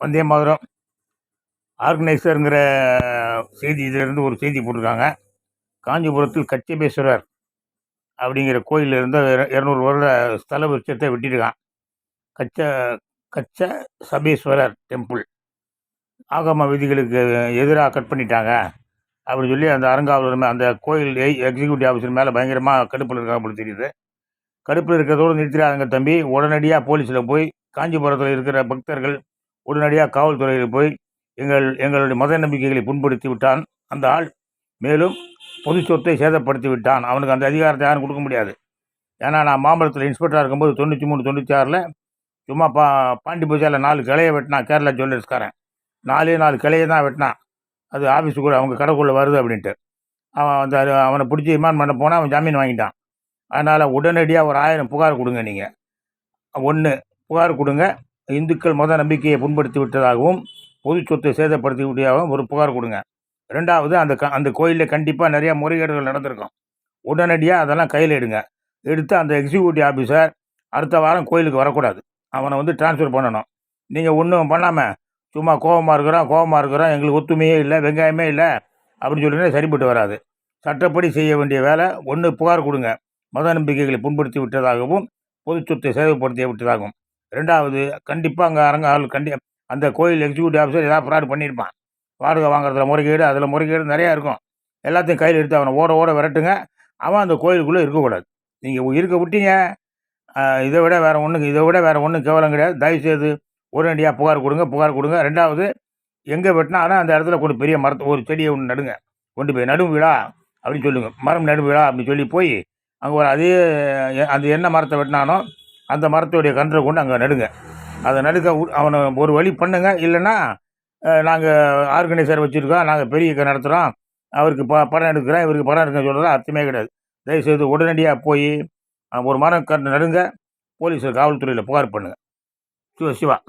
வந்தே மாதிரம். ஆர்கனைசருங்கிற செய்தி இதிலிருந்து ஒரு செய்தி போட்டிருக்காங்க. காஞ்சிபுரத்தில் கச்சபேஸ்வரர் அப்படிங்கிற கோயிலிருந்து இரநூறு வருட ஸ்தல விருட்சத்தை வெட்டியிருக்கான். கச்ச கச்ச சபேஸ்வரர் டெம்பிள். ஆகம விதிகளுக்கு எதிராக கட் பண்ணிட்டாங்க. அப்படின்னு சொல்லி அந்த அறங்காவலர் அந்த கோயில் எக்ஸிக்யூட்டிவ் ஆஃபீஸர் மேலே பயங்கரமாக கடுப்பில் இருக்காங்க போல தெரியுது. கடுப்பில் இருக்கிறதோடு நிறுத்திடாதங்க தம்பி. உடனடியாக போலீஸில் போய் காஞ்சிபுரத்தில் இருக்கிற பக்தர்கள் உடனடியாக காவல்துறையில் போய் எங்கள் எங்களுடைய மத நம்பிக்கைகளை புண்படுத்தி விட்டான். அந்த ஆள் மேலும் பொது சொத்தை சேதப்படுத்தி விட்டான். அவனுக்கு அந்த அதிகாரத்தை யாரும் கொடுக்க முடியாது. ஏன்னா நான் மாம்பழத்தில் இன்ஸ்பெக்டராக இருக்கும்போது தொண்ணூற்றி மூணு தொண்ணூற்றி ஆறில் சும்மா பா பாண்டி பூஜாவில் நாலு கிளையை வெட்டினான். கேரளா ஜுவல்லர்ஸ்காரன். நாலே நாலு கிளையை தான் வெட்டினான். அது ஆஃபீஸுக்குள்ளே அவங்க கடைக்குள்ளே வருது அப்படின்ட்டு. அவன் அந்த அவனை பிடிச்சி ரிமாண்ட் பண்ண போனால் அவன் ஜாமீன் வாங்கிட்டான். அதனால் உடனடியாக ஒரு ஆயிரம் புகார் கொடுங்க நீங்கள் ஒன்று புகார் கொடுங்க. இந்துக்கள் மத நம்பிக்கையை புண்படுத்தி விட்டதாகவும் பொது சொத்தை சேதப்படுத்தி விட்டதாகவும் ஒரு புகார் கொடுங்க. ரெண்டாவது அந்த க அந்த கோயிலில் கண்டிப்பாக நிறையா முறைகேடுகள் நடந்திருக்கும். உடனடியாக அதெல்லாம் கையில் எடுங்க. எடுத்து அந்த எக்ஸிக்யூட்டிவ் ஆஃபீஸர் அடுத்த வாரம் கோயிலுக்கு வரக்கூடாது. அவனை வந்து ட்ரான்ஸ்ஃபர் பண்ணணும். நீங்கள் ஒன்றும் பண்ணாமல் சும்மா கோபமாக இருக்கிறோம் கோபமாக இருக்கிறோம் எங்களுக்கு ஒத்துமையே இல்லை வெங்காயமே இல்லை அப்படின்னு சொல்லினா சரிப்பட்டு வராது. சட்டப்படி செய்ய வேண்டிய வேலை ஒன்று புகார் கொடுங்க. மத நம்பிக்கைகளை புண்படுத்தி விட்டதாகவும் பொது சொத்தை சேதப்படுத்தி விட்டதாகவும். ரெண்டாவது கண்டிப்பாக அங்கே அரங்க ஆள் கண்டி அந்த கோயில் எக்ஸிக்யூட்டிவ் ஆஃபீஸர் ஏதாவது ஃப்ராட் பண்ணியிருப்பான் வாடகை வாங்குறதுல முறைகேடு அதில் முறைகேடு நிறையா இருக்கும். எல்லாத்தையும் கையில் எடுத்து அவனை ஓட ஓட விரட்டுங்க. அவன் அந்த கோயிலுக்குள்ளே இருக்கக்கூடாது. நீங்கள் இருக்க விட்டீங்க. இதை விட வேறு ஒன்றும் இதை விட வேறு ஒன்றும் கேவலம் கிடையாது. தயவுசெய்து உடனடியாக புகார் கொடுங்க புகார் கொடுங்க. ரெண்டாவது எங்கே வெட்டினா ஆனால் அந்த இடத்துல கொண்டு பெரிய மரத்தை ஒரு செடியை ஒன்று நடுங்க. கொண்டு போய் நடும் விழா அப்படின்னு சொல்லுங்கள் மரம் நடும் விழா அப்படின்னு சொல்லி போய் அங்கே ஒரு அதே அந்த என்ன மரத்தை வெட்டினானோ அந்த மரத்துடைய கன்றை கொண்டு அங்கே நடுங்க. அதை நடுக்க அவனை ஒரு வழி பண்ணுங்க. இல்லைன்னா நாங்கள் ஆர்கனைசர் வச்சுருக்கோம். நாங்கள் பெரிய க- நடத்துகிறோம் அவருக்கு ப படம் எடுக்கிறோம். இவருக்கு படம் எடுக்க சொல்கிறது அர்த்தமே கிடையாது. தயவுசெய்து உடனடியாக போய் ஒரு மரம் கன்று நடுங்க. போலீஸ் காவல்துறையில் புகார் பண்ணுங்கள் சிவா சிவா.